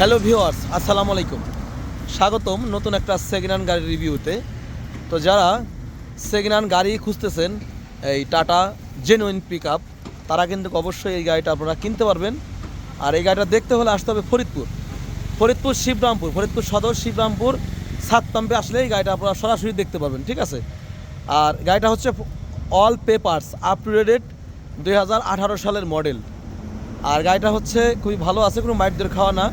Hello viewers, আসসালামু আলাইকুম। স্বাগতম নতুন একটা সেকেন্ড হ্যান্ড গাড়ির রিভিউতে। তো যারা সেকেন্ড হ্যান্ড গাড়ি খুঁজতেছেন, এই টাটা জেনুইন পিক আপ তারা কিন্তু অবশ্যই এই গাড়িটা আপনারা কিনতে পারবেন। আর এই গাড়িটা দেখতে হলে আসতে হবে ফরিদপুর। ফরিদপুর শিবরামপুর, ফরিদপুর সদর শিবরামপুর, সাত পাম্পে আসলে এই গাড়িটা আপনারা সরাসরি দেখতে পাবেন ঠিক আছে? আর গাড়িটা হচ্ছে all papers up to date দু হাজার আঠারো সালের মডেল আর গাড়িটা হচ্ছে খুবই ভালো আছে, কোনো মাইটদের খাওয়া না।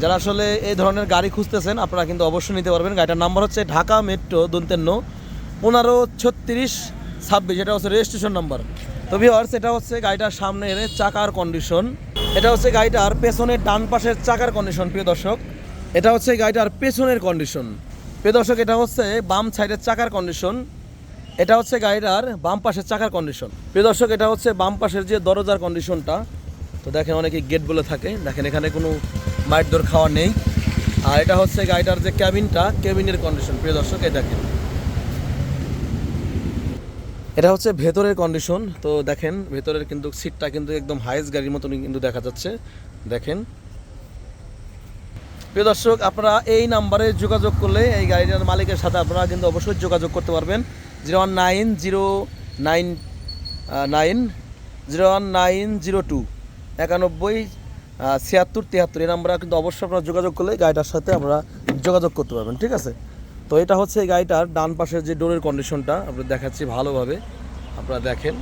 যারা আসলে এই ধরনের গাড়ি খুঁজতেছেন, আপনারা কিন্তু অবশ্যই নিতে পারবেন। গাড়িটার নাম্বার হচ্ছে ঢাকা মেট্রো দন্তেন্ন, পনেরো ছত্রিশ ছাব্বিশ, এটা হচ্ছে রেজিস্ট্রেশন নাম্বার। তো ভিওয়ার্স এটা হচ্ছে গাড়িটার সামনে এনে চাকার কন্ডিশন এটা হচ্ছে গাড়িটার পেছনের ডান পাশের চাকার কন্ডিশন প্রিয় দর্শক। এটা হচ্ছে গাড়িটার পেছনের কন্ডিশন প্রিয় দর্শক, এটা হচ্ছে বাম সাইডের চাকার কন্ডিশন এটা হচ্ছে গাড়িটার বাম পাশের চাকার কন্ডিশন প্রিয় দর্শক, এটা হচ্ছে বাম পাশের যে দরজার কন্ডিশনটা তো দেখেন অনেকে গেট বলে থাকে। দেখেন এখানে কোনো দর খাওয়া নেই। আর এটা হচ্ছে গাড়িটার যে ক্যাবিনটা ক্যাবিনের কন্ডিশন প্রিয় দর্শক, এই এটা হচ্ছে ভেতরের কন্ডিশন তো দেখেন, ভেতরের কিন্তু সিটটা কিন্তু একদম হাইস্ট গাড়ির মতনই কিন্তু দেখা যাচ্ছে। দেখেন। প্রিয় দর্শক, আপনারা এই নাম্বারে যোগাযোগ করলে এই গাড়িটার মালিকের সাথে আপনারা কিন্তু অবশ্যই যোগাযোগ করতে পারবেন। Zero one nine zero nine nine zero one nine zero two একানব্বই ছিয়াত্তর, তিয়াত্তর, এই নাম্বারে কিন্তু অবশ্যই আপনারা যোগাযোগ করলে গাড়িটার সাথে আমরা যোগাযোগ করতে পারবেন, ঠিক আছে? তো এটা হচ্ছে এই গাড়িটার ডান পাশের যে ডোরের কন্ডিশনটা আপনাদের দেখাচ্ছি ভালোভাবে, আপনারা দেখেন।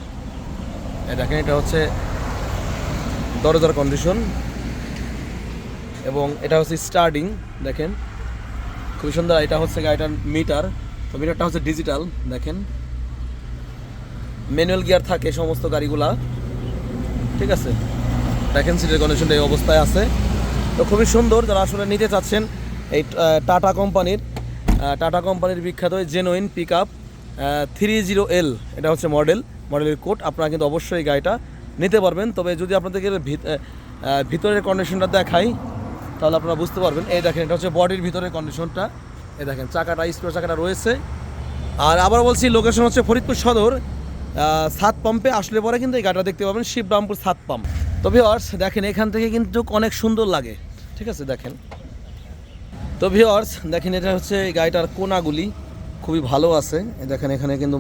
দেখেন, এটা হচ্ছে দরজার কন্ডিশন এবং এটা হচ্ছে স্টার্টিং দেখেন। খুবই সুন্দর, এটা হচ্ছে গাড়িটার মিটার তো মিটারটা হচ্ছে ডিজিটাল দেখেন। ম্যানুয়াল গিয়ার থাকে সমস্ত গাড়িগুলা, ঠিক আছে? দেখেন সিটের কন্ডিশনটা এই অবস্থায় আছে। তো খুবই সুন্দর যারা আসলে নিতে চাচ্ছেন এই টাটা কোম্পানির টাটা কোম্পানির বিখ্যাত genuine pick up three zero L এটা হচ্ছে মডেল মডেলের কোড আপনারা কিন্তু অবশ্যই গাড়িটা নিতে পারবেন। তবে যদি আপনাদেরকে ভিতরের কন্ডিশনটা দেখাই, তাহলে আপনারা বুঝতে পারবেন। এই দেখেন, এটা হচ্ছে বডির ভিতরের কন্ডিশনটা এই দেখেন, চাকাটা স্কোয়ার চাকাটা রয়েছে। আর আবার বলছি লোকেশন হচ্ছে ফরিদপুর সদর। সাত পাম্পে আসলে পরে কিন্তু এই গাড়িটা দেখতে পাবেন, শিবরামপুর সাত পাম্প তো ভিওয়ার্স দেখেন, এখান থেকে কিন্তু অনেক সুন্দর লাগে। ঠিক আছে, দেখেন। তো ভিওয়ার্স দেখেন, এটা হচ্ছে এই গাড়িটার কোনাগুলি খুবই ভালো আছে। দেখেন, এখানে কিন্তু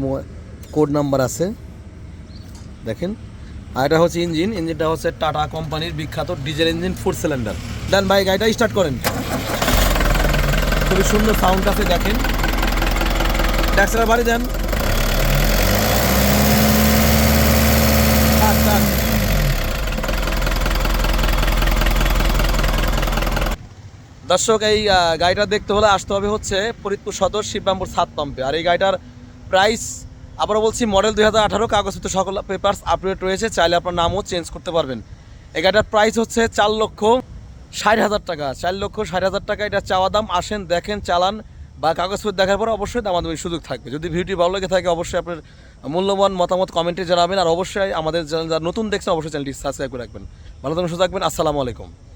কোড নাম্বার আছে। দেখেন। আর এটা হচ্ছে ইঞ্জিন ইঞ্জিনটা হচ্ছে টাটা কোম্পানির বিখ্যাত diesel engine four cylinder then ভাই, গাড়িটা স্টার্ট করেন। খুবই সুন্দর সাউন্ড আছে, দেখেন। ট্যাক্সিটার বাড়ি দেন। দর্শক, এই গাড়িটা দেখতে হলে আসতে হবে হচ্ছে ফরিদপুর সদর শিবরামপুর সাত পাম্পে। আর এই গাড়িটার প্রাইস আবারও বলছি মডেল দুই হাজার আঠারো, কাগজপত্র সকল পেপার্স আপডেট রয়েছে। চাইলে আপনার নামও চেঞ্জ করতে পারবেন। এই গাড়িটার প্রাইস হচ্ছে চার লক্ষ ষাট হাজার টাকা। চার লক্ষ ষাট হাজার টাকা, এটা চাওয়া দাম, আসেন, দেখেন, চালান বা কাগজপত্র দেখার পর অবশ্যই দামাদামির সুযোগ থাকবে। যদি ভিডিওটি ভালো লেগে থাকে, অবশ্যই আপনার মূল্যবান মতামত কমেন্টে জানাবেন। আর অবশ্যই আমাদের যারা নতুন দেখছেন, অবশ্যই চ্যানেলটি সাবস্ক্রাইব করে রাখবেন। ভালো থাকবেন সুযোগ রাখবেন আসসালামু আলাইকুম।